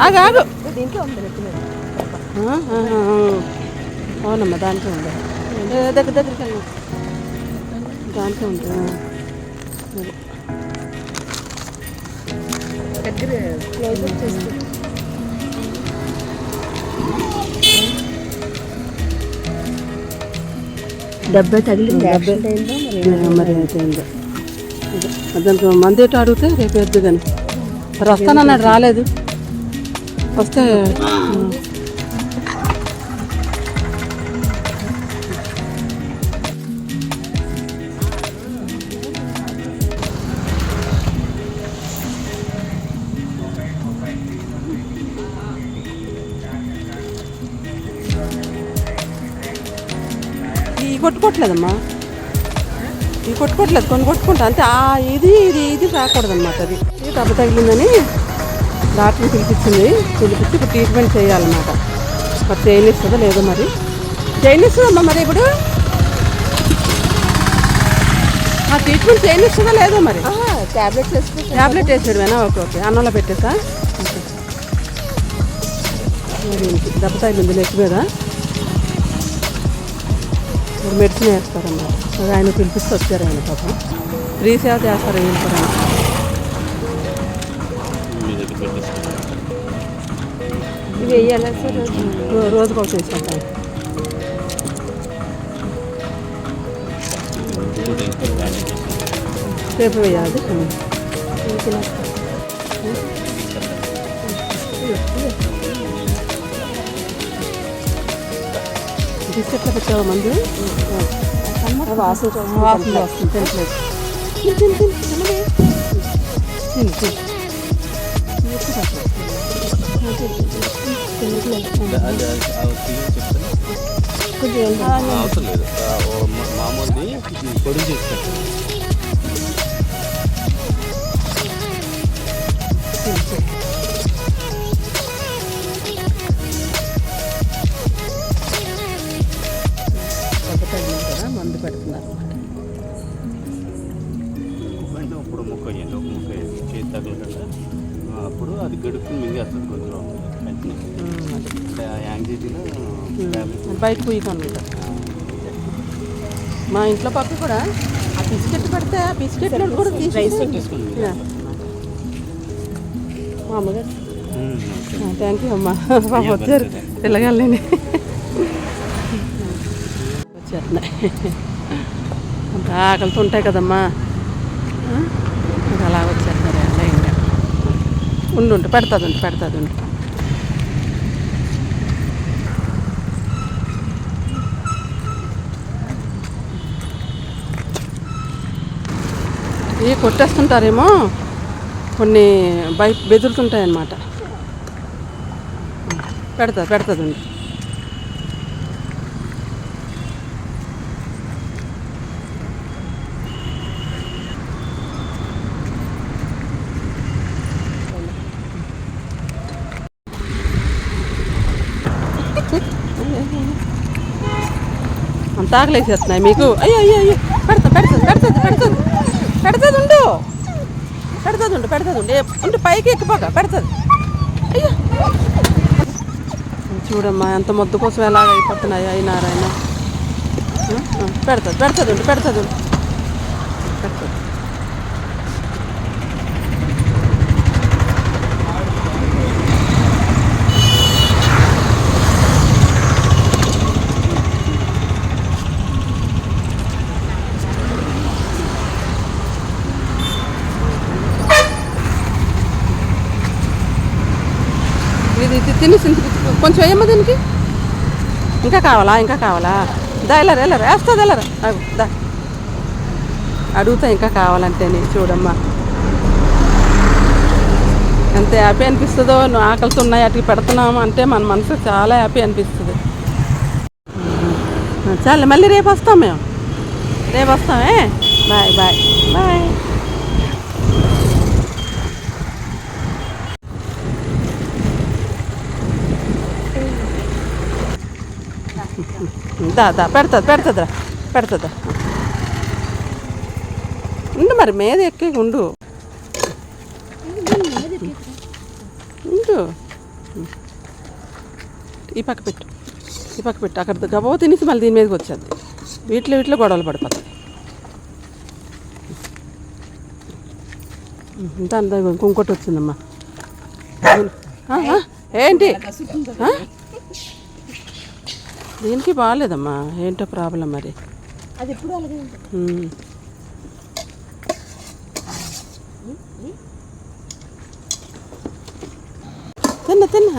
ఆగు ఆగు దీంట్లో ఉంది నెత్తిమీద. ఆ, ఆ, ఆ, ఆ. అవునమ్మా దాంట్లో ఉంది. దగ్గర దగ్గరికి వెళ్ళి. దాంట్లో ఉంది. దగ్గర. క్లోజ్ అప్ చేస్తే డబ్బే తగిలింది మరి? అయిపోయింది. దానికి మంది ఎటు అడిగితే రేపు వద్దు కానీ మరి వస్తానన్నాడు రాలేదు. వస్తే ఆ. కొట్టుకోవట్లేదమ్మా ఇవి కొట్టుకోవట్లేదు కొన్ని కొట్టుకుంటా అంతే ఇది ఇది ఇది రాకూడదు అది ఇది దెబ్బ తగిలిందని డాక్టర్ని పిలిపించింది. పిలిపించి ఇప్పుడు ట్రీట్మెంట్ చేయాలన్నమాట. మరి చేయనిస్తుందో లేదో మరి. చేయనిస్తుందమ్మా మరి ఇప్పుడు? ఆ ట్రీట్మెంట్ చేయనిస్తుందో లేదో మరి? టాబ్లెట్స్ వేసుకుంటే ట్యాబ్లెట్ వేసాడువేనా ఓకే ఓకే. అన్నంలో పెట్టేసా? ఓకే. మరి ఇంక దెబ్బ తగిలింది నెక్ మీద. ఇప్పుడు మెడిసిన్ వేస్తారమ్మా అది ఆయన పిలిపిస్తే వచ్చారు ఆయన పాపం. ఫ్రీ సేవ చేస్తారు కూడా ఇవి వేయాలా సార్ రో- రోజుకు ఒకటి వేసుకుంటాం రేపు వేయాలి బిస్కెట్లో పెట్టావా మందు వాసన వాసన వస్తుంది తినట్లేదు తిను తిను అవసరం లేదు మా- మామూలుది పొడి చేస్తాను మందు పెడుతున్నారు ఇప్పుడు ముక్క వేయండి ఒక ముక్క చేతి తగలకుండా అప్పుడు అది గడుపు మింగేస్తుంది కొంచెం అంటే యాంగ్జైటీలో టాబ్లెట్ బయట పోయికాను మా ఇంట్లో పక్క కూడా ఆ బిస్కెట్ పెడితే ఆ బిస్కెట్ కూడా తీసి పెట్టేసుకోండి మా అమ్మగారు. థ్యాంక్ యూ అమ్మా. పాప వచ్చారు పిల్లగాళ్ళని. వచ్చేస్తున్నాయి. అంత ఆకలితో ఉంటాయి కదమ్మా ఆ? ఇంకా అలా వచ్చేస్తున్నారు అలా ఇంకా ఉండు ఉండు పెడతాది ఉండు పెడతాది ఉండు ఇవి కొట్టేస్తుంటారేమో కొన్ని బై బెదురుతుంటాయన్నమాట. పెడతా పెడతాదండి. అంత ఆకలేసేస్తున్నాయి మీకు. అయ్యో అయ్యో అయ్యో. పెడతా పెడతాది పెడతాది పెడతాది పెడతాది ఉండు. పెడతాది ఉండు పెడతాది ఉండు. ఉండు పైకి ఎక్కిపోక పెడతాది. అయ్యో. చూడమ్మా ఎంత మొద్దు కోసం ఎలాగ అయిపోతున్నాయి అయినారాయన పెడతాది పెడతాది ఉండు పెడతాది ఉండు. పెడతాది. ఇది ఇది తినేసి కొంచెం వేయమ్మా దీనికి. ఇంకా కావాలా? ఇంకా కావాలా? దా వెళ్ళరు వెళ్ళరు వేస్తుంది వెళ్ళరు దా. అడుగుతా ఇంకా కావాలంటేనే చూడమ్మా. ఎంత హ్యాపీ అనిపిస్తుందో నువ్వు ఆకలితో ఉన్నాయి అటు పెడుతున్నాము అంటే మన మనసు చాలా హ్యాపీ అనిపిస్తుంది. చాలా మళ్ళీ రేపు వస్తాం మేము. రేపు వస్తామే బాయ్ బాయ్. బాయ్. దా దా పెడుతుంది పెడుతుందిరా పెడుతుందా. ఉండు మరి మీద ఎక్కి ఉండు. ఉండు. ఈ పక్క పెట్టు ఈ పక్క పెట్టు. అక్కడ గబో తినేసి మళ్ళీ దీని మీదకి వచ్చేది వీటిలో వీటిలో గొడవలు పడిపోతుంది ఇంత అంత ఇంకొకటి వచ్చిందమ్మా. ఏంటి? దీనికి బాగాలేదమ్మా ఏంటో ప్రాబ్లం మరి? అది ఎప్పుడు అలాగే ఉంటుంది ఉమ్. తిన్న తిన్న.